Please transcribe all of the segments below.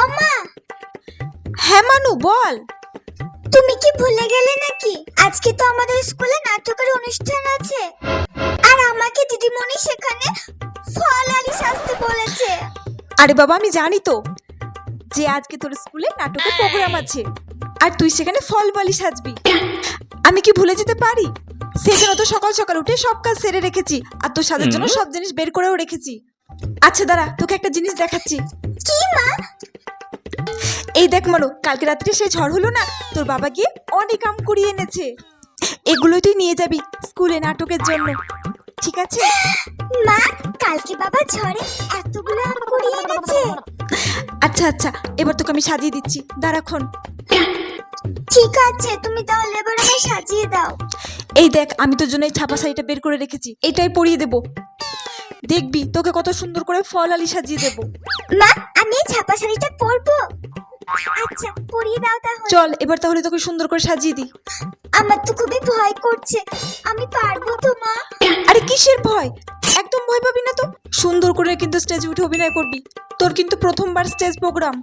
ওমা! হ্যাঁ মানু বল। তুমি কি ভুলে গেলে নাকি? আজকে তো আমাদের স্কুলে নাটকের অনুষ্ঠান আছে। আর আমাকে দিদিমণি সেখানে ফল আলি সাজতে বলেছে। আরে বাবা আমি জানি তো যে আজকে তোর স্কুলে নাটকের প্রোগ্রাম আছে। আর তুই সেখানে ফল বালি সাজবি। আমি কি ভুলে যেতে পারি? সেজন্য তো সকাল সকাল উঠে সব কাজ সেরে রেখেছি। আর তোর সাজার জন্য সব জিনিস বের করেও রেখেছি। আচ্ছা দাঁড়া তোকে একটা জিনিস দেখাচ্ছি। এই দেখ মনো কালকে রাত্রে সেই ঝড় হলো না তোর বাবা গিয়ে অনেক আম কুড়িয়ে এনেছে। এগুলোই তুই নিয়ে যাবি স্কুলে নাটকের জন্য। ঠিক আছে? মা কালকে বাবা ঝড়ে এতগুলো আম কুড়িয়ে এনেছে। আচ্ছা আচ্ছা এবার তোকে আমি সাজিয়ে দিচ্ছি। দাঁড়াক্ষণ ঠিক আছে তুমি তাহলে এবার আমায় সাজিয়ে দাও। এই দেখ আমি তোর জন্য এই ছাপা শাড়িটা বের করে রেখেছি। এটাই পরিয়ে দেব। দেখবি তোকে কত সুন্দর করে ফল আলি সাজিয়ে দেব। মা আমি এই ছাপা শাড়িটা পরবো। আচ্ছা পরিয়ে দাও তাহলে। চল এবার তাহলে তোকে সুন্দর করে সাজিয়ে দিই। আমার তো খুবই ভয় করছে। আমি পারব তো মা? আরে কিসের ভয়? একদম ভয় পাবি না তো? সুন্দর করে কিন্তু স্টেজে উঠে অভিনয় করবি। তোর কিন্তু প্রথমবার স্টেজ প্রোগ্রাম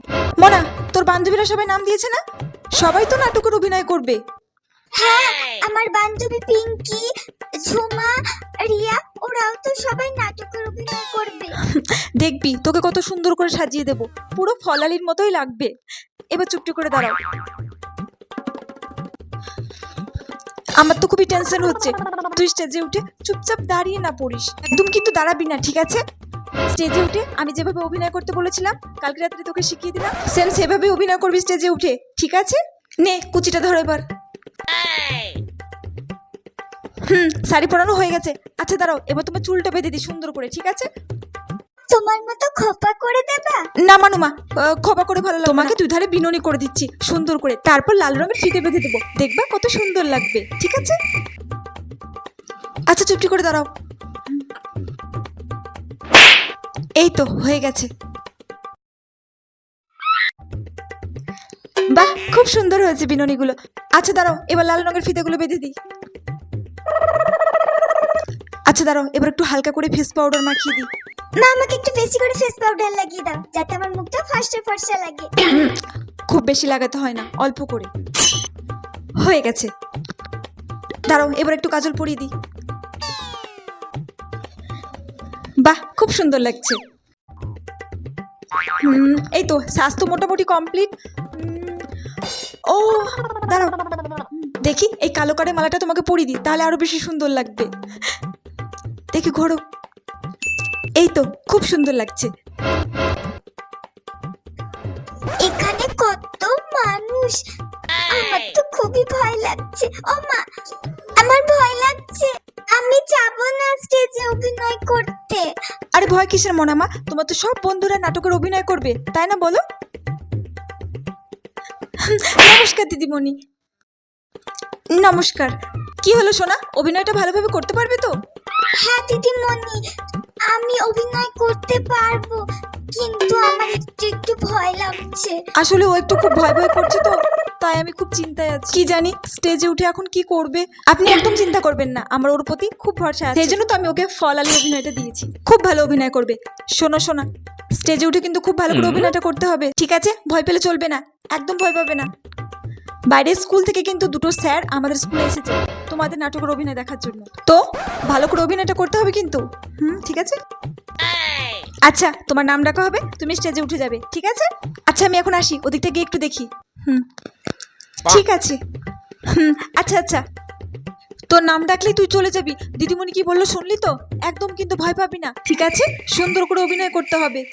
মনা তোর বান্ধবীরা সবাই নাম দিয়েছে না? সবাই তো নাটকের অভিনয় করবে। হ্যাঁ আমার বান্ধবী পিঙ্কি ঝুমা রিয়া ওরাও তো সবাই নাটকের অভিনয় করবে। দেখবি তোকে কত সুন্দর করে সাজিয়ে দেব। পুরো ফলালির মতোই লাগবে। এবার চুপটি করে দাঁড়াও। আমার তো খুবই টেনশন হচ্ছে। তুই স্টেজে উঠে চুপচাপ দাঁড়িয়ে না পড়িস। একদম কিন্তু দাঁড়াবি না ঠিক আছে? স্টেজে উঠে আমি যেভাবে অভিনয় করতে বলেছিলাম কালকে রাত্রে তোকে শিখিয়ে দিলাম সেম সেভাবে অভিনয় করবি স্টেজে উঠে ঠিক আছে? নে কুচিটা ধর এবার। হুম শাড়ি পরানো হয়ে গেছে। আচ্ছা দাঁড়াও এবার তোমার চুলটা বেঁধে দিই সুন্দর করে ঠিক আছে? তোমার মতো খোপা করে দেবা? না মানুমা খোপা করে ভালো লাগবে তোমাকে দুই ধারে বিননি করে দিচ্ছি সুন্দর করে। তারপর লাল রঙের ফিতে বেঁধে দেবো। দেখবা কত সুন্দর লাগবে ঠিক আছে? আচ্ছা চুপটি করে দাঁড়াও। এই তো হয়ে গেছে। বাহ খুব সুন্দর হয়েছে বিননিগুলো। আচ্ছা দাঁড়াও এবার লাল রঙের ফিতেগুলো বেঁধে দিই। আচ্ছা দাঁড়াও এবার একটু হালকা করে ফেস পাউডার মাখিয়ে দিই। মা আমাকে একটু বেশি করে ফেস পাউডার লাগিয়ে দাও যাতে আমার মুখটা ফর্সা ফর্সা লাগে। খুব বেশি লাগাতে হয় না অল্প করে। হয়ে গেছে। দাঁড়াও এবার একটু কাজল পরিয়ে দিই। বাহ খুব সুন্দর লাগছে। হুম, এই তো স্বাস্থ্য মোটামুটি কমপ্লিট ও দাঁড়াও। দেখি এই কালো কারে মালাটা তোমাকে পরিয়ে দিই তাহলে আরও বেশি সুন্দর লাগবে। দেখি ঘোরো। এই তো খুব সুন্দর লাগছে। এখানে কত মানুষ। আমার তো খুবই ভয় লাগছে। ও মা আমার ভয় লাগছে। আমি যাব না স্টেজে অভিনয় করতে। আরে ভয় কিসের মনামা তোমার তো সব বন্ধুরা নাটকের অভিনয় করবে তাই না বলো? নমস্কার দিদিমণি। নমস্কার। কি হলো সোনা? অভিনয়টা ভালোভাবে করতে পারবে তো? হ্যাঁ দিদিমণি আমি অভিনয় করতে পারব কিন্তু আমার একটু একটু ভয় লাগছে। আসলে ও একটু খুব ভয় ভয় করছে তো তাই আমি খুব চিন্তায় আছি। কি জানি স্টেজে উঠে এখন কি করবে? আপনি একদম চিন্তা করবেন না আমার ওর প্রতি খুব ভরসা আছে। সেই জন্য তো আমি ওকে ফল আলী অভিনয়টা দিয়েছি। খুব ভালো অভিনয় করবে। শোনো শোনা স্টেজে উঠে কিন্তু খুব ভালো করে অভিনয়টা করতে হবে। ঠিক আছে? ভয় পেলে চলবে না একদম ভয় পাবে না। বাইরের স্কুল থেকে কিন্তু দুটো স্যার আমাদের স্কুলে এসেছে তোমাদের নাটকের অভিনয় দেখার জন্য। তো ভালো করে অভিনয়টা করতে হবে কিন্তু। হুম ঠিক আছে? আচ্ছা তোমার নাম ডাকা হবে তুমি স্টেজে উঠে যাবে ঠিক আছে? আচ্ছা আমি এখন আসি ওদিকটা গিয়ে একটু দেখি। হুম ঠিক আছে। হুম আচ্ছা আচ্ছা। তোর নাম ডাকলেই তুই চলে যাবি। দিদিমণি কি বলল শুনলি তো? একদম কিন্তু ভয় পাবি না ঠিক আছে? সুন্দর করে অভিনয় করতে হবে।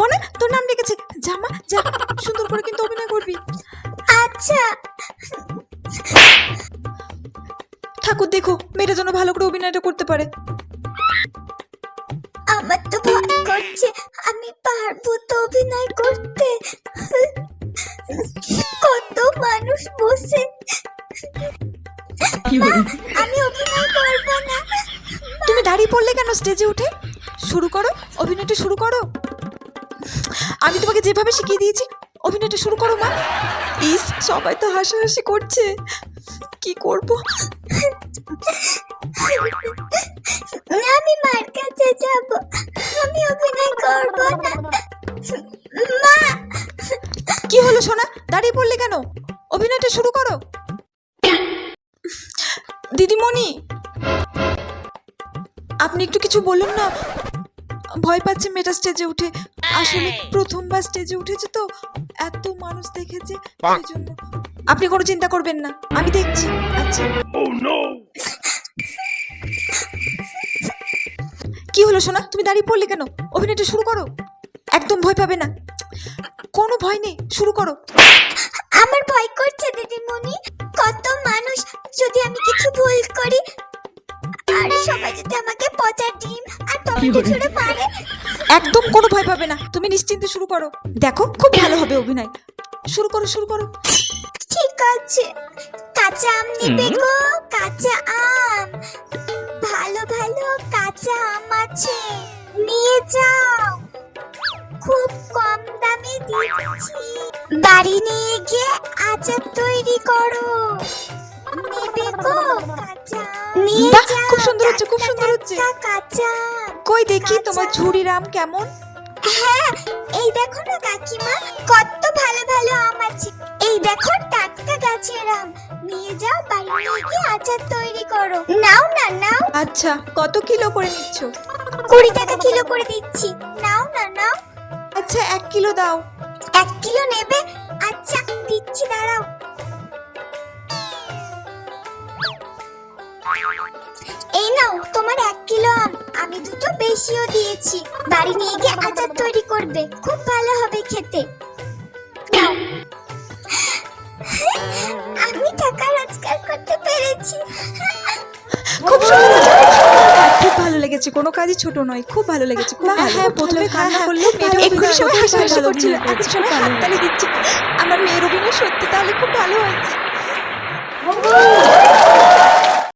মনে তোর নাম ডেকেছে জামা যা সুন্দর করে কিন্তু অভিনয় করবি। আচ্ছা। ঠাকুর দেখো মেয়েটা যেন ভালো করে অভিনয়টা করতে পারে। আমার তো ভয় করছে আমি পারব তো অভিনয় করতে। কত মানুষ বসে। আমি অভিনয় করব না। তুমি দাঁড়িয়ে পড়লে কেন স্টেজে উঠে? শুরু করো অভিনয়টা শুরু করো। আমি তোমাকে যেভাবে শিখিয়ে দিয়েছি অভিনয়টা শুরু করো মা। ইস সবাই তো হাসাহাসি করছে। কি করব? আমি মার কাছে যাব। আমি অভিনয় করব না। মা! কি হলো সোনা? দাঁড়িয়ে পড়লে কেন? অভিনয়টা শুরু করো। দিদিমণি! আপনি একটু কিছু বলুন না। ভয় পাচ্ছে মেয়েটা স্টেজে উঠে। আসলে প্রথমবার স্টেজে উঠেছে তো এত মানুষ দেখেছে সেই জন্য আপনি কোনো চিন্তা করবেন না আমি দেখছি আচ্ছা। কি হলো সোনা তুমি দাঁড়িয়ে পড়লে কেন? অভিনয়টা শুরু করো। একদম ভয় পাবে না। কোনো ভয় নেই শুরু করো। আমার ভয় করছে দিদিমণি কত মানুষ যদি আমি কিছু ভুল করি আর সবাই যদি আমাকে পচা ডিম আর টমেটো ছুড়ে মারে একদম কোনো ভয় পাবে না। তুমি নিশ্চিন্তে শুরু করো। দেখো খুব ভালো হবে অভিনয়। শুরু করো শুরু করো। ঠিক আছে। কাঁচা আম নিবে গো কাঁচা আম। ভালো ভালো কাঁচা আম আছে। নিয়ে যাও। খুব কম দামে দিচ্ছি। বাড়ি নিয়ে গিয়ে আচার তৈরি করো। নেবে গো কাঁচা আম? নিয়ে যাও। খুব সুন্দর হচ্ছে, খুব সুন্দর হচ্ছে। কাঁচা আম। কই দেখি তোমার। ঝুড়ির আম কেমন? হ্যাঁ এই দেখো না কাকিমা কত ভালো ভালো আম আছে। এই দেখো টাটকা গাছের আম। নিয়ে যাও বাড়ি নিয়ে গিয়ে আচার তৈরি করো। নাও না নাও। আচ্ছা কত কিলো করে নিচ্ছ? কুড়ি টাকা কিলো করে দিচ্ছি। নাও না নাও। আচ্ছা এক কিলো দাও। এক কিলো নেবে? আচ্ছা দিচ্ছি দাঁড়াও। এই নাও তোমার এক কিলো আম। আমি দুটো বেশিও দিয়েছি। বাড়ি নিয়ে গিয়ে আচার তৈরি করবে। খুব ভালো হবে খেতে। আমি টাকা রোজগার করতে পেরেছি। খুব সুন্দর। খুব। হ্যাঁ, ভালো লেগেছে। কোনো কাজই ছোট নয়। খুব ভালো লেগেছে। খুব হ্যাঁ, ভালো। হ্যাঁ, প্রথমে কান্না হ্যাঁ, করলে খুব ভালো এক্ষুনি সবাই হাসাহাসি করছিল। করেছে, সময় ভালো হাততালি দিচ্ছে। আমার মেয়ের অভিনয় সত্যি তাহলে খুব ভালো হয়েছে।